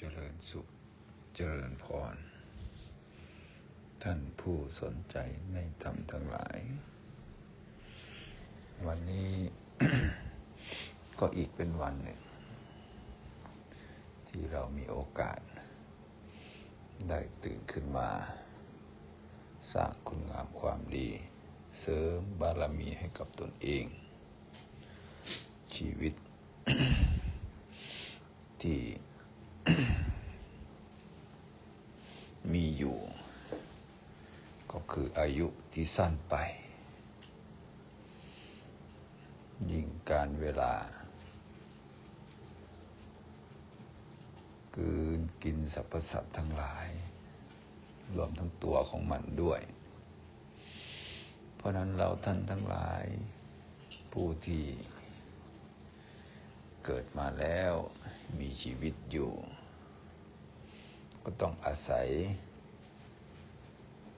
เจริญสุข เจริญพร ท่านผู้สนใจในธรรมทั้งหลาย วันนี้ก็อีกเป็นวันหนึ่ง ที่เรามีโอกาส ได้ตื่นขึ้นมาสร้างคุณงามความดี เสริมบารมีให้กับตนเอง ชีวิตที่ มีอยู่ ก็คืออายุที่สั้นไป ยิ่งการเวลากืนกินสรรพสัตว์ทั้งหลาย รวมทั้งตัวของมันด้วย เพราะนั้นเราท่านทั้งหลาย ผู้ที่เกิดมาแล้วมีชีวิตอยู่ ก็ต้องอาศัย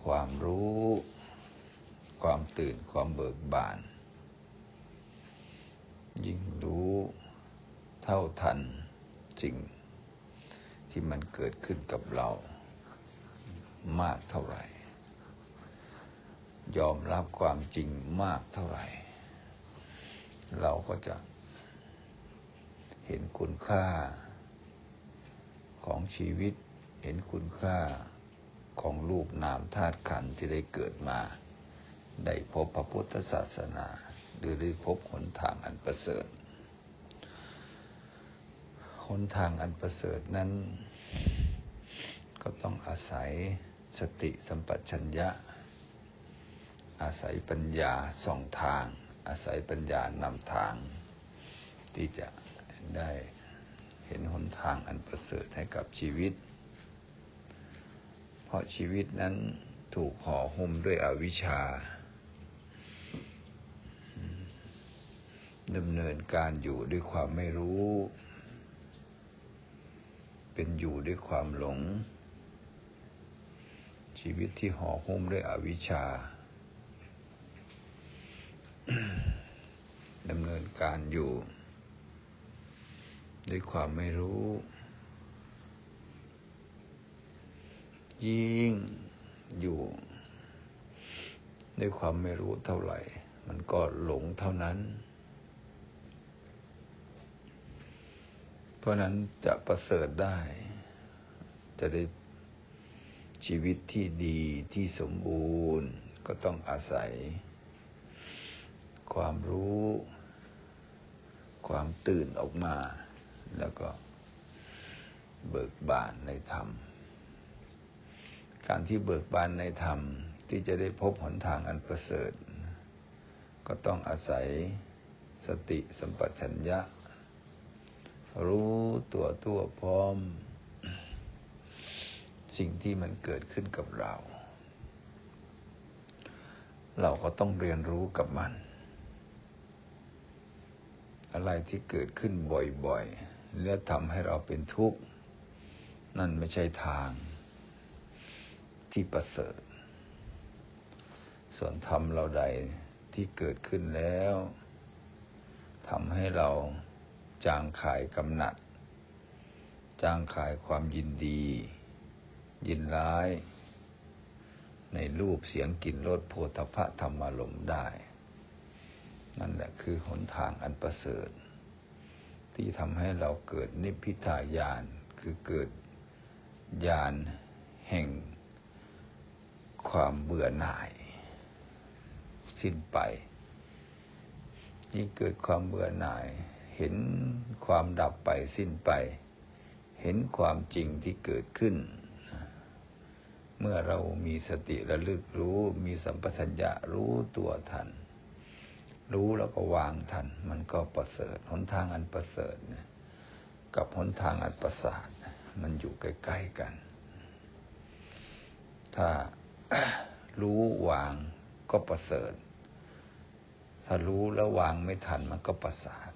ความรู้ ความตื่นความเบิกบาน ยิ่งรู้เท่าทันสิ่งที่มันเกิดขึ้นกับเรา มากเท่าไหร่ ยอมรับความจริงมากเท่าไหร่ เราก็จะเห็นคุณค่าของชีวิต ห็นคุณค่าของรูปนามธาตุขันธ์ที่ได้เกิดมา ได้พบพระพุทธศาสนา หรือได้พบหนทางอันประเสริฐหนทางอันประเสริฐนั้น ก็ต้องอาศัยสติสัมปชัญญะ อาศัยปัญญาส่องทาง อาศัยปัญญานำทาง ที่จะได้เห็นหนทางอันประเสริฐให้กับชีวิต เพราะชีวิตนั้นถูกห่อหุ้มด้วยอวิชชาดำเนินการอยู่ด้วยความไม่รู้ เป็นอยู่ด้วยความหลง ชีวิตที่ห่อหุ้มด้วยอวิชชาดำเนินการอยู่ ด้วยความไม่รู้ ยิ่งอยู่ด้วยความไม่รู้เท่าไหร่ มันก็หลงเท่านั้น เพราะนั้นจะประเสริฐได้ จะได้ชีวิตที่ดีที่สมบูรณ์ก็ต้องอาศัย ความรู้ ความตื่นออกมา แล้วก็เบิกบานในธรรม การที่เบิกบานในธรรมที่จะได้พบหนทางอันประเสริฐ ก็ต้องอาศัยสติสัมปชัญญะ รู้ตัวตัวพร้อม สิ่งที่มันเกิดขึ้นกับเรา เราก็ต้องเรียนรู้กับมัน อะไรที่เกิดขึ้นบ่อยๆ และทำให้เราเป็นทุกข์ นั่นไม่ใช่ทาง ที่ประเสริฐ ส่วนธรรมเราใดที่เกิดขึ้นแล้วทำให้เราจางขายกำหนัด จางขายความยินดี ยินร้าย ในรูปเสียงกลิ่นรสโพธพะธรรมารมได้ นั่นแหละคือหนทางอันประเสริฐ ที่ทำให้เราเกิดนิพพิทายาน คือเกิดญาณแห่ง ความเบื่อหน่าย สิ้นไป ยิ่งเกิดความเบื่อหน่าย เห็นความดับไปสิ้นไป เห็นความจริงที่เกิดขึ้น เมื่อเรามีสติระลึกรู้ มีสัมปชัญญะรู้ตัวทัน รู้แล้วก็วางทัน มันก็ประเสริฐหนทางอันประเสริฐกับหนทางอันประสาทมันอยู่ใกล้ๆกัน ถ้า รู้วางก็ประเสริฐ ถ้ารู้แล้ววางไม่ทันมันก็ประสาท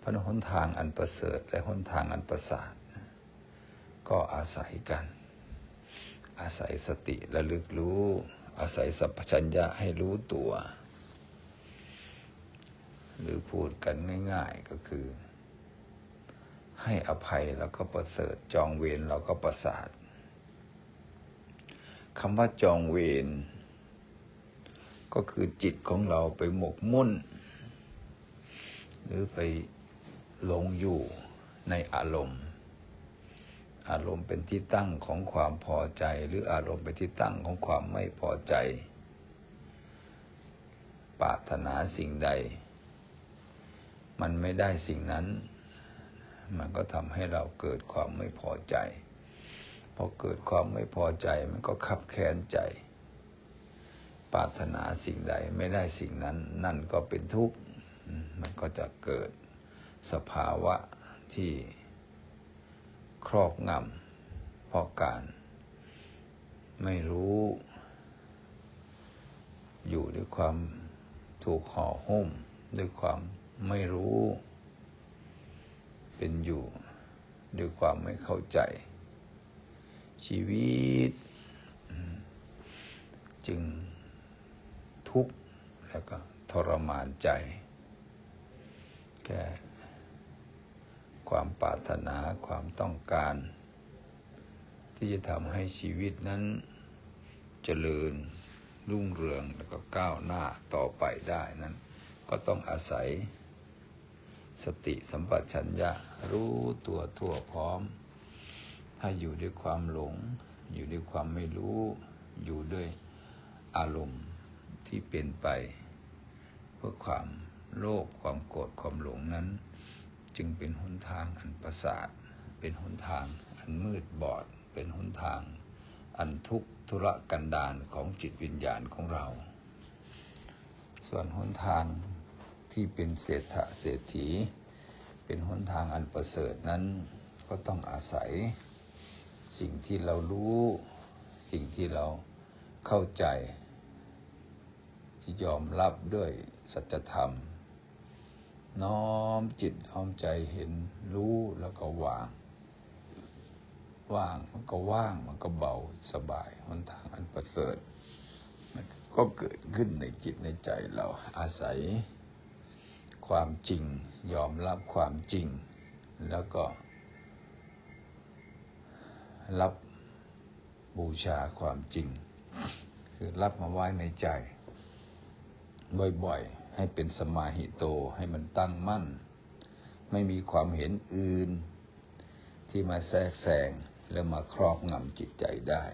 พระหนทางอันประเสริฐ และหนทางอันประสาทก็อาศัยกัน อาศัยสติระลึกรู้ อาศัยสัพพัญญะให้รู้ตัว หรือพูดกันง่าย ๆก็คือ ให้อภัยเราก็ประเสริฐจองเวรเราก็ประสาท คำว่าจองเวรก็คือจิตของเราไปหมกมุ่น หรือไปหลงอยู่ในอารมณ์ อารมณ์เป็นที่ตั้งของความพอใจ หรืออารมณ์เป็นที่ตั้งของความไม่พอใจ ปรารถนาสิ่งใด มันไม่ได้สิ่งนั้น มันก็ทำให้เราเกิดความไม่พอใจ พอเกิดความไม่พอใจมันก็ขับแค้นใจ ปรารถนาสิ่งใดไม่ได้สิ่งนั้น นั่นก็เป็นทุกข์ มันก็จะเกิดสภาวะที่ครอบงำเพราะการ ไม่รู้ อยู่ด้วยความถูกห่อหุ้ม ด้วยความไม่รู้ เป็นอยู่ ด้วยความไม่เข้าใจ ชีวิต จึงทุกข์แล้วก็ทรมานใจ แก่ความปรารถนาความต้องการ ที่จะทำให้ชีวิตนั้นเจริญรุ่งเรืองแล้วก็ก้าวหน้าต่อไปได้นั้น ก็ต้องอาศัย สติสัมปชัญญะรู้ตัวทั่วพร้อม ถ้าอยู่ด้วยความหลง อยู่ด้วยความไม่รู้ อยู่ด้วยอารมณ์ที่เป็นไป เพื่อความโลภความโกรธความหลงนั้น จึงเป็นหนทางอันประสาท เป็นหนทางอันมืดบอด เป็นหนทาง อันทุกธุรกันดารของจิตวิญญาณของเรา ส่วนหนทางที่เป็นเศรษฐะเศรษฐี เป็นหนทางอันประเสริฐนั้นก็ต้องอาศัย สิ่งที่เรารู้ สิ่งที่เราเข้าใจ ที่ยอมรับด้วยสัจธรรม น้อมจิตน้อมใจเห็นรู้แล้วก็วาง ว่างมันก็ว่างมันก็เบาสบายหนทางอันประเสริฐมันก็เกิดขึ้นในจิตในใจเราอาศัยความจริง ยอมรับความจริง แล้วก็ รับบูชาความจริง คือรับมาไว้ในใจ บ่อยๆ ให้เป็นสมาหิโตให้มันตั้งมั่น ไม่มีความเห็นอื่น ที่มาแทรกแซงแล้วมาครอบงำจิตใจได้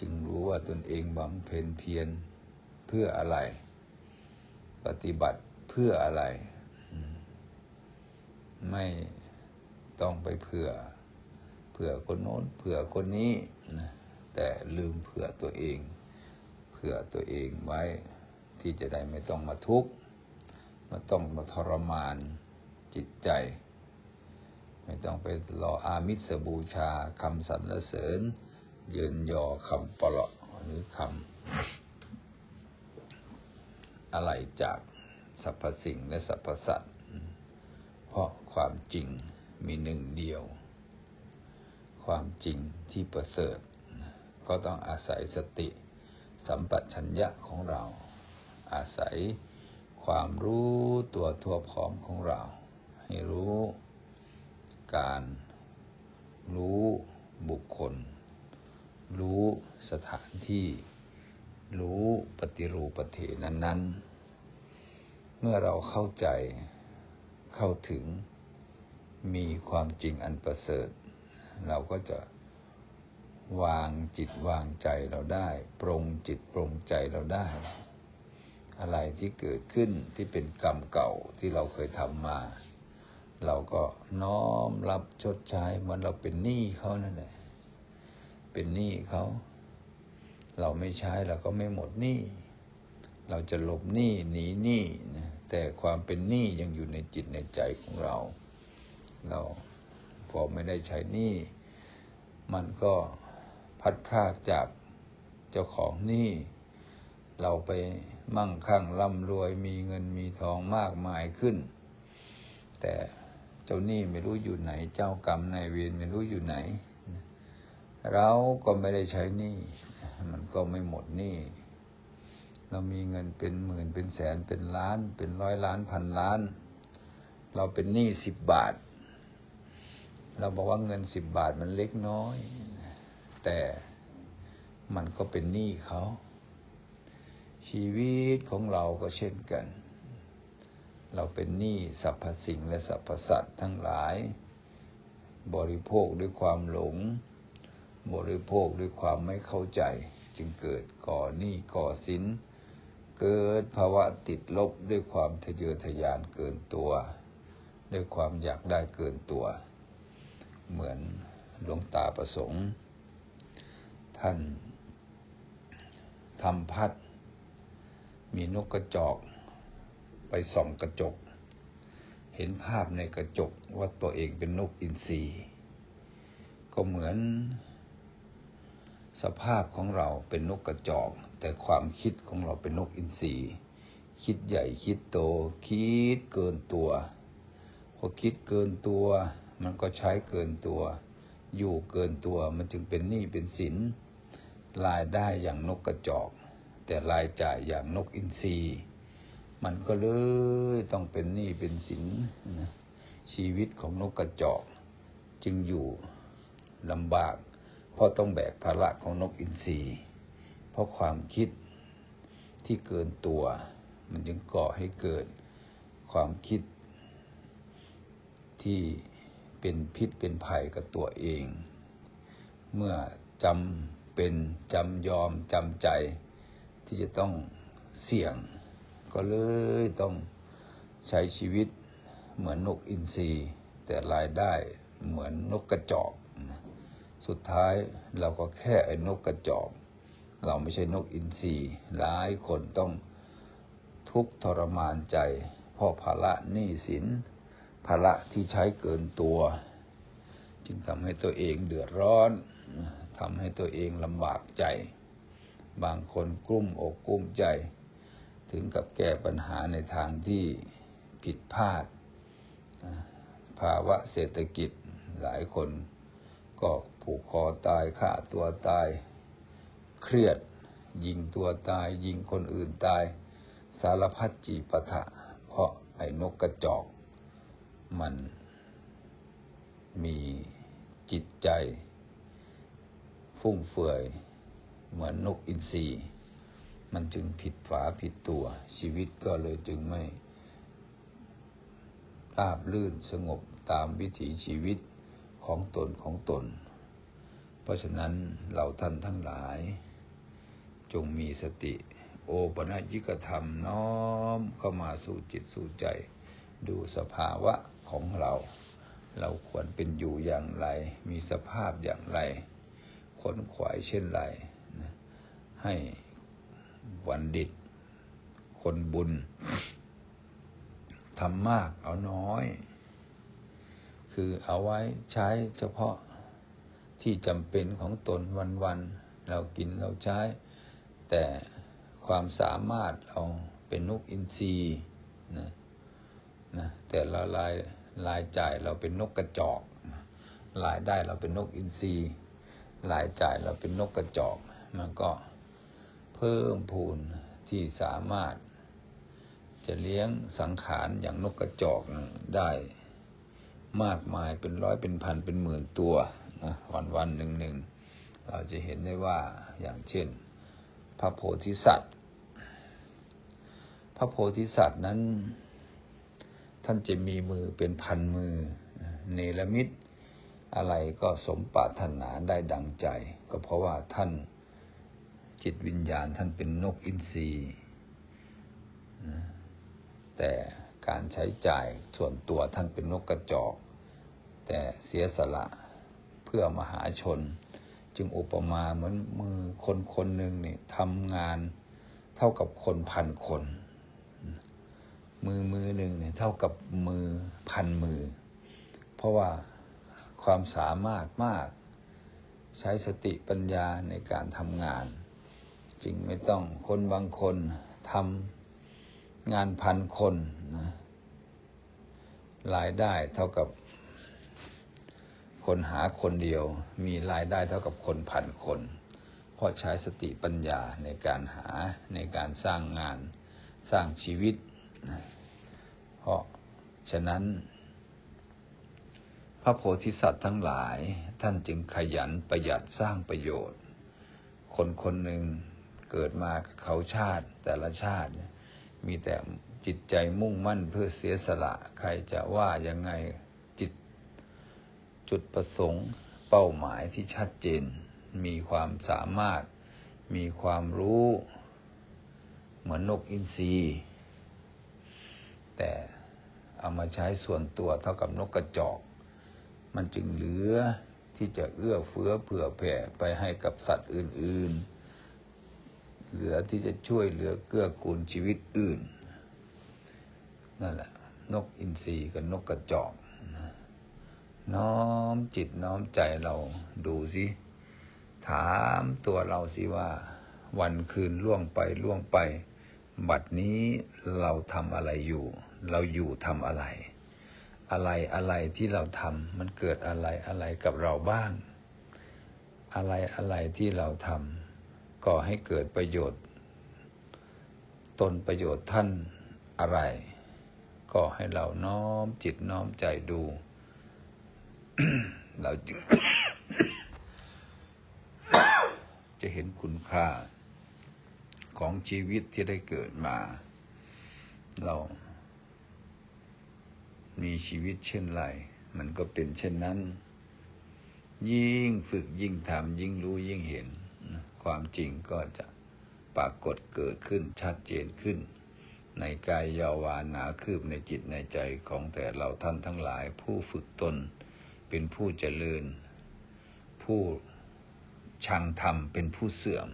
จึงรู้ว่าตนเองบำเพ็ญเพียรเพื่ออะไร ปฏิบัติเพื่ออะไร ไม่ต้องไปเผื่อ เผื่อคนโน้นเผื่อคนนี้นะแต่ลืมเผื่อตัวเอง เผื่อตัวเองไว้ที่จะได้ไม่ต้องมาทุกข์มาต้องมาทรมานจิตใจ ไม่ต้องไปรออามิสบูชาคำสรรเสริญยืนยอคำปลาะหรือคำอะไรจากสรรพสิ่งและสรรพสัตว์เพราะความจริงมีหนึ่งเดียว ความจริงที่ประเสริฐ ก็ต้องอาศัยสติสัมปชัญญะของเรา อาศัยความรู้ตัวทั่วพร้อมของเรา ให้รู้การรู้บุคคล รู้สถานที่ รู้ปฏิรูปฏินั้น ๆ เมื่อเราเข้าใจเข้าถึงมีความจริงอันประเสริฐ เราก็จะวางจิตวางใจเราได้ปรงจิตปรงใจเราได้ อะไรที่เกิดขึ้นที่เป็นกรรมเก่าที่เราเคยทำมา เราก็น้อมรับชดใช้เหมือนเราเป็นหนี้เขานั่นแหละเป็นหนี้เขา เราไม่ใช้เราก็ไม่หมดหนี้เราจะหลบหนี้หนีหนี้นะแต่ความเป็นหนี้ยังอยู่ในจิตในใจของเรา เรา พอไม่ได้ใช้หนี้มันก็พัดพรากจากเจ้าของหนี้เราไปมั่งคั่งร่ำรวยมีเงินมีทองมากมายขึ้น แต่เจ้าหนี้ไม่รู้อยู่ไหน เจ้ากรรมนายเวรไม่รู้อยู่ไหน เราก็ไม่ได้ใช้หนี้มันก็ไม่หมดหนี้เรามีเงินเป็นหมื่นเป็นแสนเป็นล้าน เป็นร้อยล้านพันล้าน เราเป็นหนี้สิบบาท เราบอกว่าเงินสิบบาทมันเล็กน้อย แต่มันก็เป็นหนี้เขา ชีวิตของเราก็เช่นกัน เราเป็นหนี้สรรพสิ่งและสรรพสัตว์ทั้งหลาย บริโภคด้วยความหลง บริโภคด้วยความไม่เข้าใจ จึงเกิดก่อหนี้ก่อสิน เกิดภาวะติดลบด้วยความทะเยอทะยานเกินตัว ด้วยความอยากได้เกินตัว เหมือนหลวงตาประสงค์ ท่านทำพัด มีนกกระจอก ไปส่องกระจก เห็นภาพในกระจกว่าตัวเองเป็นนกอินทรีก็เหมือนสภาพของเราเป็นนกกระจอก แต่ความคิดของเราเป็นนกอินทรีคิดใหญ่คิดโต คิดเกินตัว พอคิดเกินตัว มันก็ใช้เกินตัว อยู่เกินตัวมันจึงเป็นหนี้เป็นสินรายได้อย่างนกกระจอก แต่รายจ่ายอย่างนกอินทรีมันก็เลยต้องเป็นหนี้เป็นสินนะชีวิตของนกกระจอก จึงอยู่ลำบาก เพราะต้องแบกภาระของนกอินทรีเพราะความคิดที่เกินตัว มันจึงก่อให้เกิดความคิดที่ เป็นพิษเป็นภัยกับตัวเอง เมื่อจำเป็นจำยอมจำใจ ที่จะต้องเสี่ยง ก็เลยต้องใช้ชีวิตเหมือนนกอินทรีแต่รายได้เหมือนนกกระจอก สุดท้ายเราก็แค่ไอ้นกกระจอก เราไม่ใช่นกอินทรีหลายคนต้องทุกทรมานใจ เพราะภาระหนี้สิน ภาระที่ใช้เกินตัว จึงทำให้ตัวเองเดือดร้อนทำให้ตัวเองลำบากใจ บางคนกลุ้มอกกลุ้มใจ ถึงกับแก้ปัญหาในทางที่ผิดพลาด ภาวะเศรษฐกิจหลายคนก็ผูกคอตายฆ่าตัวตาย เครียด ยิงตัวตาย ยิงคนอื่นตาย สารพัดจีปะทะ เพราะไอ้นกกระจอก มัน มีจิตใจ ฟุ่มเฟือย เหมือนนกอินทรีมันจึงผิดฝาผิดตัว ชีวิตก็เลยจึงไม่ราบลื่นสงบตามวิถีชีวิตของตนของตน เพราะฉะนั้นเราท่านทั้งหลาย จงมีสติ โอปนัญิกธรรมน้อมเข้ามาสู่จิตสู่ใจ ดูสภาวะ ของเรา เราควรเป็นอยู่อย่างไร มีสภาพอย่างไรขนขวายเช่นไรให้วันดิต คนบุญทำมากเอาน้อย คือเอาไว้ใช้เฉพาะที่จำเป็นของตนวันๆเรากินเราใช้ แต่ความสามารถเราเป็นนกอินทรีนะนะแต่ละราย รายจ่ายเราเป็นนกกระจอกรายได้เราเป็นนกอินทรีรายจ่ายเราเป็นนกกระจอก มันก็เพิ่มพูนที่สามารถ จะเลี้ยงสังขารอย่างนกกระจอกได้มากมายเป็นร้อยเป็นพันเป็นหมื่นตัวนะวันวันหนึ่งหนึ่งเราจะเห็นได้ว่าอย่างเช่น พระโพธิสัตว์ พระโพธิสัตว์นั้น ท่านจะมีมือเป็นพันมือ เนรมิตอะไรก็สมปรารถนาได้ดังใจ ก็เพราะว่าท่านจิตวิญญาณท่านเป็นนกอินทรีแต่การใช้จ่ายส่วนตัวท่านเป็นนกกระจอก แต่เสียสละเพื่อมหาชน จึงอุปมาเหมือนมือคนคนหนึ่งนี่ทำงานเท่ากับคนพันคน มือมือหนึ่งเนี่ย เท่ากับมือพันมือ เพราะว่าความสามารถมาก ใช้สติปัญญาในการทำงาน จึงไม่ต้องคนบางคนทำงานพันคนนะรายได้เท่ากับ คนหาคนเดียว มีรายได้เท่ากับคนพันคน เพราะใช้สติปัญญาในการหาในการสร้างงานสร้างชีวิตนะ เพราะฉะนั้น พระโพธิสัตว์ทั้งหลายท่านจึงขยันประหยัดสร้างประโยชน์ คนคนหนึ่งเกิดมากับเขาชาติแต่ละชาติ มีแต่จิตใจมุ่งมั่นเพื่อเสียสละใครจะว่ายังไงจิต จุดประสงค์เป้าหมายที่ชัดเจน มีความสามารถ มีความรู้ เหมือนนกอินทรี แต่เอามาใช้ส่วนตัวเท่ากับนกกระจอก มันจึงเหลือที่จะเอื้อเฟื้อเผื่อแผ่ไปให้กับสัตว์อื่น ๆ เหลือที่จะช่วยเหลือเกื้อกูลชีวิตอื่น นั่นแหละ นกอินทรีกับนกกระจอกน้อมจิตน้อมใจเราดูสิถามตัวเราสิว่า วันคืนล่วงไปล่วงไป บัดนี้เราทำอะไรอยู่ เราอยู่ทำอะไร อะไรอะไรที่เราทำมันเกิดอะไรอะไรกับเราบ้าง อะไรอะไรที่เราทำก่อให้เกิดประโยชน์ ตนประโยชน์ท่านอะไร ก็ให้เราน้อมจิตน้อมใจดู เราจึงจะเห็นคุณค่า ของชีวิตที่ได้เกิดมา เรามีชีวิตเช่นไร มันก็เป็นเช่นนั้น ยิ่งฝึกยิ่งทำยิ่งรู้ยิ่งเห็น ความจริงก็จะปรากฏเกิดขึ้นชัดเจนขึ้น ในกายยาวานาคืบในจิตในใจของแต่เราท่านทั้งหลาย ผู้ฝึกตนเป็นผู้เจริญ ผู้ชังธรรมเป็นผู้เสื่อม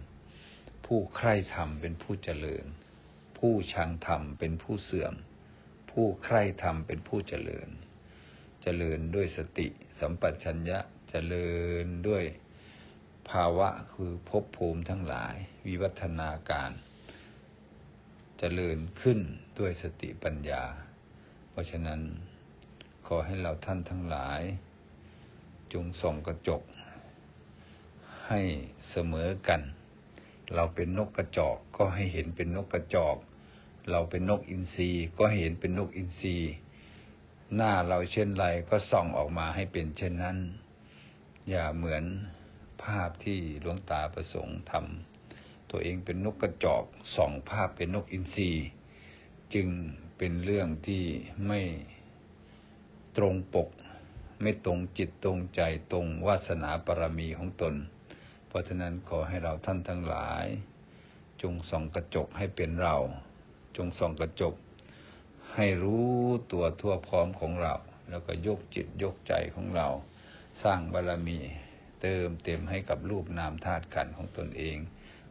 ผู้ใคร่ธรรมเป็นผู้เจริญ ผู้ชังธรรมเป็นผู้เสื่อม ผู้ใคร่ธรรมเป็นผู้เจริญ เจริญด้วยสติ สัมปชัญญะเจริญด้วยภาวะคือภพภูมิทั้งหลาย วิวัฒนาการ เจริญขึ้นด้วยสติปัญญา เพราะฉะนั้นขอให้เราท่านทั้งหลาย จงส่องกระจก ให้เสมอกัน เราเป็นนกกระจอกก็ให้เห็นเป็นนกกระจอก เราเป็นนกอินทรีก็ให้เห็นเป็นนกอินทรีหน้าเราเช่นไรก็ส่องออกมาให้เป็นเช่นนั้น อย่าเหมือนภาพที่หลวงตาประสงค์ทำตัวเองเป็นนกกระจอกส่องภาพเป็นนกอินทรีจึงเป็นเรื่องที่ไม่ตรงปก ไม่ตรงจิตตรงใจตรงวาสนาบารมีของตน เพราะฉะนั้นขอให้เราท่านทั้งหลาย จงส่องกระจกให้เป็นเรา จงส่องกระจก ให้รู้ตัวทั่วพร้อมของเรา แล้วก็ยกจิตยกใจของเรา สร้างบารมี เติมเต็มให้กับรูปนามธาตุขันธ์ของตนเอง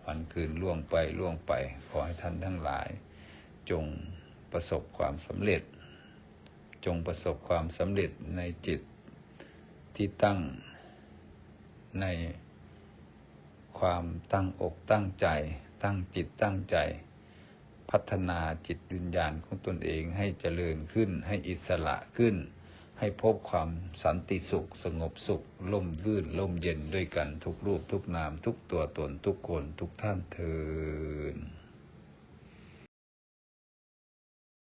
วันคืนล่วงไปล่วงไป ขอให้ท่านทั้งหลาย จงประสบความสำเร็จ จงประสบความสำเร็จในจิตที่ตั้งใน ความตั้งอกตั้งใจ ตั้งจิตตั้งใจ พัฒนาจิตวิญญาณของตนเองให้เจริญขึ้น ให้อิสระขึ้น ให้พบความสันติสุข สงบสุขล่มลื่นล่มเย็นด้วยกันทุกรูปทุกนามทุกตัวตนทุกคนทุกท่านเทิน